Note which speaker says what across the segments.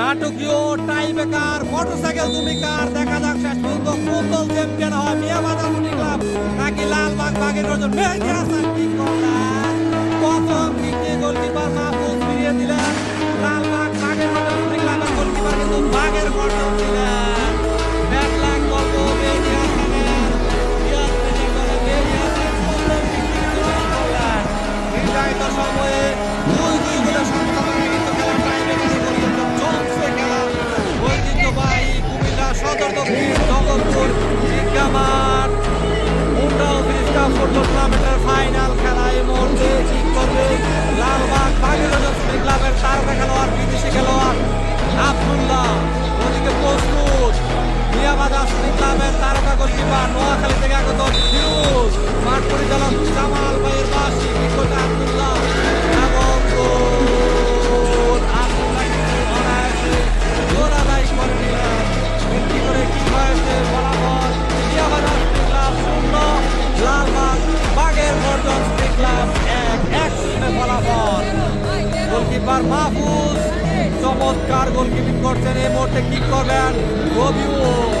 Speaker 1: নাটকীয় টাই বেকার, মোটরসাইকেল তুমি কার? দেখা যাক শেষ পর্যন্ত কোন দল চ্যাম্পিয়ন হয়। মিয়া বাজার ক্লাব নাকি লালবাগ বাগের রজন মেহেদি হাসান কি করলেন প্রথম দিকে গোলকিপার মাহফুজ ফিরিয়ে দিলেন। গোলকিপার মাহফুজ চমৎকার গোলকিপিং করছেন। এই মুহূর্তে কি করবেন রবিউল।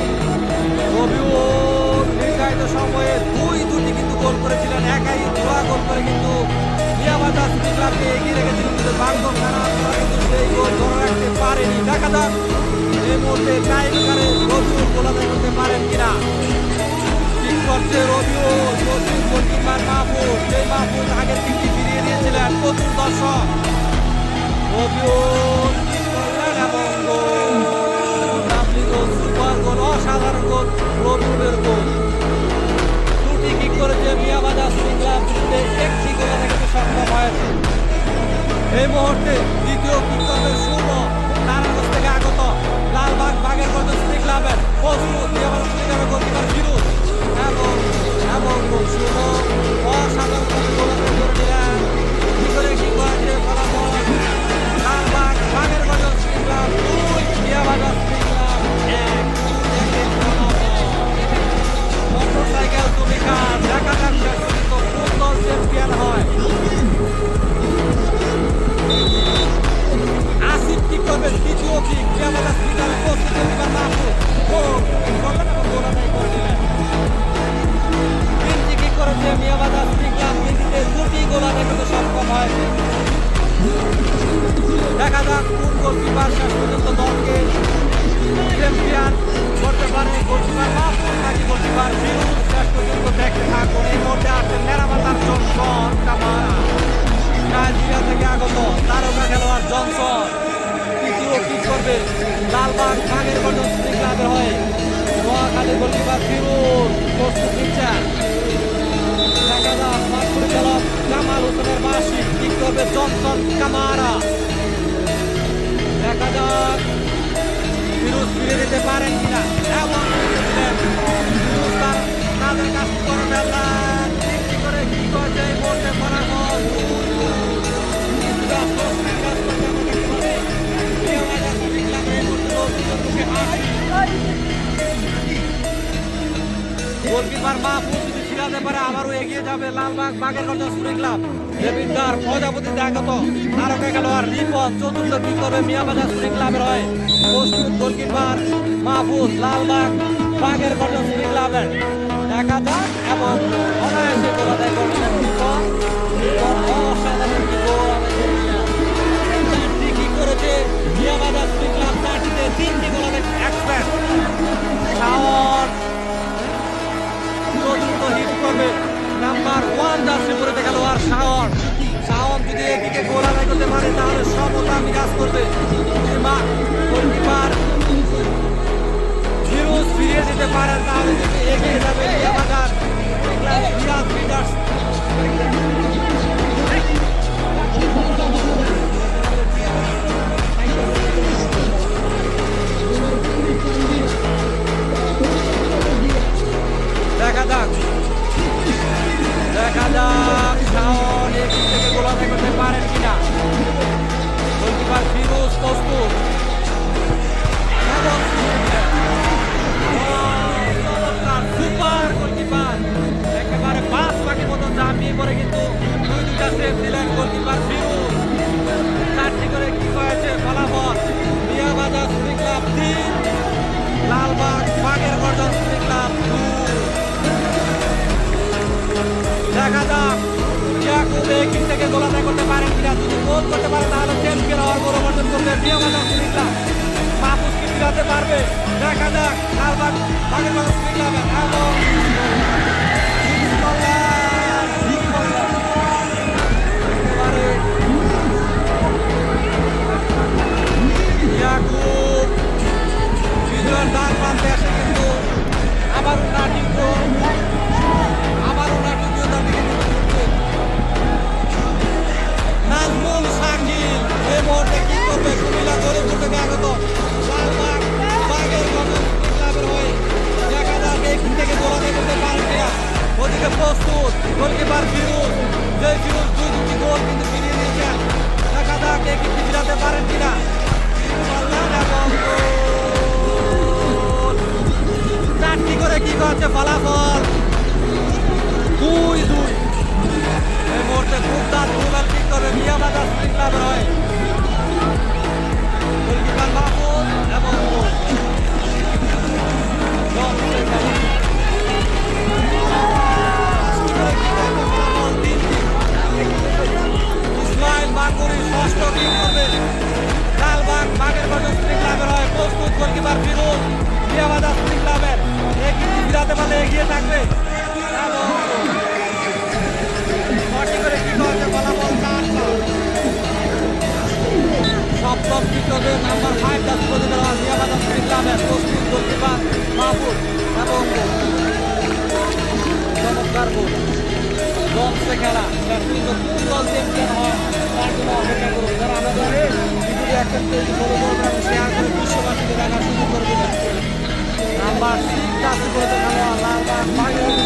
Speaker 1: রবিউল নির্ধারিত সময়ে দুই দুটি কিন্তু গোল করেছিলেন। একাই জোড়া গোল করে কিন্তু মিয়াবাজার ক্লাবকে এগিয়ে রেখেছিলেন কিন্তু বাগদম থানা কিন্তু সেই গোল ধরে রাখতে পারেনি। দেখা যাক এই মুহূর্তে টাইমকারে রবিউল গোল আদায় করতে পারেন কিনা। ঠিক করছে রবিউল। গোলকিপার মাহফুজ। সেই মাহফুজ আগের দিনটি ফিরিয়ে দিয়েছিলেন। প্রচুর দর্শক। অসাধারণ গোল রবিউলের গোল দুটি কিক করেছে মিয়াবাজার ক্লাব জিততে একটি গোল দেখাতে সক্ষম হয়েছে এই মুহূর্তে দ্বিতীয় করবে শুভ নারায়ণগঞ্জ থেকে আগত লালবাগ বাগের সিটি ক্লাবের প্রস্তুত ফিরুজ এবং এবং শুভ অসাধারণ করবে দ্বিতীয় কিক কেবল স্পিকারে প্রস্তুত এবার মাহফুজ গোল করলেন এবং গোল আদায় করে দিলেন তিনটি কিক করেছে মিয়াবাজার স্পিকার তিনটিতে দুটি গোল আদায় করতে সক্ষম হয়েছে দেখা যাক কোন গোলকিপার শেষ পর্যন্ত দলকে চ্যাম্পিয়ন করতে পারে গোলকিপার মাহফুজ নাকি গোলকিপার ফিরুজ শেষ পর্যন্ত দেখতে থাকুন এই মুহূর্তে আসছেন নেরামাতার জনসন কামারা নাইজেরিয়া থেকে আগত তারকা খেলোয়াড় জনসন বাগের বর্ধন সিটি ক্লাবের হয়ে নোয়াখালী গোলকিপার ফিরুজ প্রস্তুত নিচ্ছেন দেখা যাক মাঠ পরিচালক কামাল হোসেনের বাসি কি করবে জনসন কামারা। দেখা যাক, ফিরুজ ফিরে দিতে পারেন কিনা। এমন আবারও এগিয়ে যাবে লালবাগ বাগের গঞ্জ সুরি ক্লাব। দেবিন্দার প্রজাপতি আগত তারকা খেলোয়াড় রিপন চতুর্থ কি করবে মিয়াবাজার সুরি ক্লাবের হয় প্রস্তুত গোলকিপার মাহফুজ লালবাগ বাগের কথা সুরি ক্লাবের। দেখা যাক এবং অনায়াসে গোল আদায় পরে শাওন শাওন যদি এদিকে গোল করতে পারে, তাহলে সমতা বিরাজ করবে। গোলকিপার ফিরিয়ে দিতে পারেন তাহলে এগিয়ে যাবে। দিলেন গোলকিপার ফিরু চারটি করে কি হয়েছে, ফলাফল। মিয়াবাজার সুইং ক্লাব তিন। লালবাগ বাগের গর্জন সুইং ক্লাব দেখা যাক, ইয়াকুব এই কিক থেকে গোলাদায় করতে পারেন কিনা। যদি গোল করতে পারে, তাহলে চ্যাম্পিয়ন হওয়ার গৌরব অর্জন করবে মিয়াবাজার সুইং ক্লাব মাহফুজ কি ফিরাতে পারবে। দেখা যাক, লালবাগ বাগের গর্জন সুইং ক্লাব এবং করছে ফলাফল। দুই দুই। এই মুহূর্তে খুব দাঁত গোল কিক করবে? মিয়া হয়ে। গোলকিপার মাহমুদ এবং। ইসমাইল ষষ্ঠ কিক করবে। লালবাগ বাগের বাজার হয়ে। প্রস্তুত গোলকিপার ফিরোজ। বাজার স্প্রিং ক্লাবের এই কিন্তু পারলে এগিয়ে থাকবে। ছটি করে কি করছে ফলাফল। সপ্তম কি করবে নাম্বার ফাইভ দাস প্রদীপের জিয়াবাদা ইসলামের প্রস্তুত গোলকিপার মাহবুব এবং। চমৎকার গোল জমসে খেলা পর্যন্ত কোন দল চ্যাম্পিয়ন হয় তার জন্য অপেক্ষা করুন যারা আমাদের ভিডিও একটা তৈরি ফলো করবেন এবং নাম্বার সিক্স আছে বলে তো